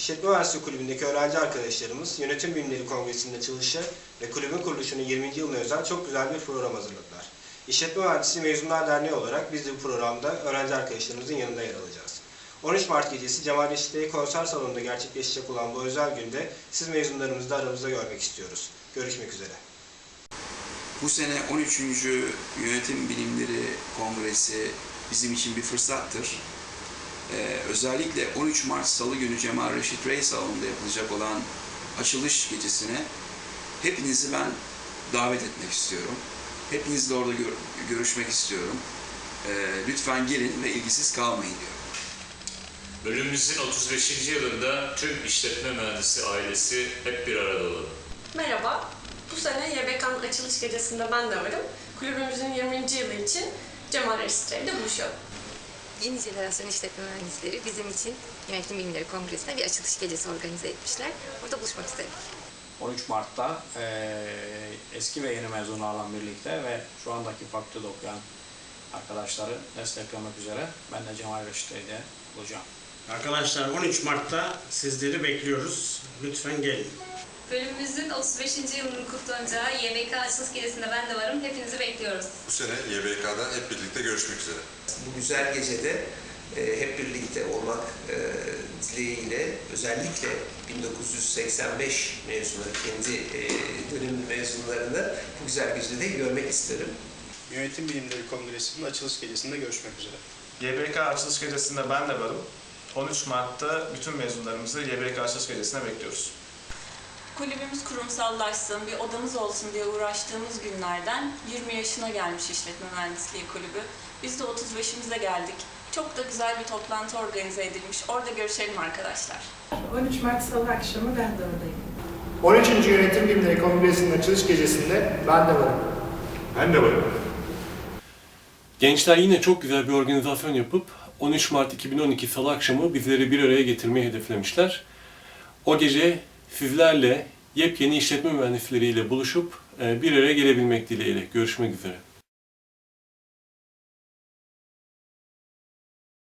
İşletme Üniversitesi Kulübü'ndeki öğrenci arkadaşlarımız Yönetim Bilimleri Kongresi'nin açılışı ve kulübün kuruluşunun 20. yılına özel çok güzel bir program hazırladılar. İşletme Mühendisi Mezunlar Derneği olarak biz de bu programda öğrenci arkadaşlarımızın yanında yer alacağız. 13 Mart gecesi Cemal Reşit Bey konser salonunda gerçekleşecek olan bu özel günde siz mezunlarımızı da aramızda görmek istiyoruz. Görüşmek üzere. Bu sene 13. Yönetim Bilimleri Kongresi bizim için bir fırsattır. Ee, özellikle 13 Mart Salı günü Cemal Reşit Rey Salonu'nda yapılacak olan açılış gecesine hepinizi ben davet etmek istiyorum. Hepinizle orada gör- görüşmek istiyorum. Ee, lütfen gelin ve ilgisiz kalmayın diyorum. Bölümümüzün 35. yılında tüm işletme mühendisi ailesi hep bir arada olalım. Merhaba. Bu sene YBK'nın açılış gecesinde ben de varım. Kulübümüzün 20. yılı için Cemal Reşit Bey'le buluşuyorum. Yeni jenerasyon işletme mühendisleri bizim için Yönetim Bilimleri Kongresi'ne bir açılış gecesi organize etmişler. Burada buluşmak istedik. 13 Mart'ta eee, eski ve yeni mezunlarla birlikte ve şu andaki fakültede okuyan arkadaşları desteklemek üzere ben de Cemal Reşit'te olacağım. Arkadaşlar 13 Mart'ta sizleri bekliyoruz. Lütfen gelin. Bölümümüzün 35. yılının kutlanacağı YBK açılış gecesinde ben de varım. Hepinizi bekliyoruz. Bu sene YBK'da hep birlikte görüşmek üzere. bu güzel gecede e, hep birlikte olmak e, dileğiyle özellikle 1985 mezunları, kendi e, dönemin mezunlarını bu güzel gecede görmek isterim. Yönetim Bilimleri Kongresi'nin açılış gecesinde görüşmek üzere. YBK açılış gecesinde ben de varım. 13 Mart'ta bütün mezunlarımızı YBK açılış gecesine bekliyoruz. Kulübümüz kurumsallaşsın, bir odamız olsun diye uğraştığımız günlerden 20 yaşına gelmiş işletme mühendisliği kulübü. Biz de 35'imize geldik. Çok da güzel bir toplantı organize edilmiş. Orada görüşelim arkadaşlar. 13 Mart Salı akşamı ben de oradayım. 13. Yönetim Bilimleri Kongresi'nin açılış gecesinde ben de varım. Ben de varım. Gençler yine çok güzel bir organizasyon yapıp 13 Mart 2012 Salı akşamı bizleri bir araya getirmeyi hedeflemişler. O gece sizlerle yepyeni işletme mühendisleriyle buluşup e, bir araya gelebilmek dileğiyle. Görüşmek üzere.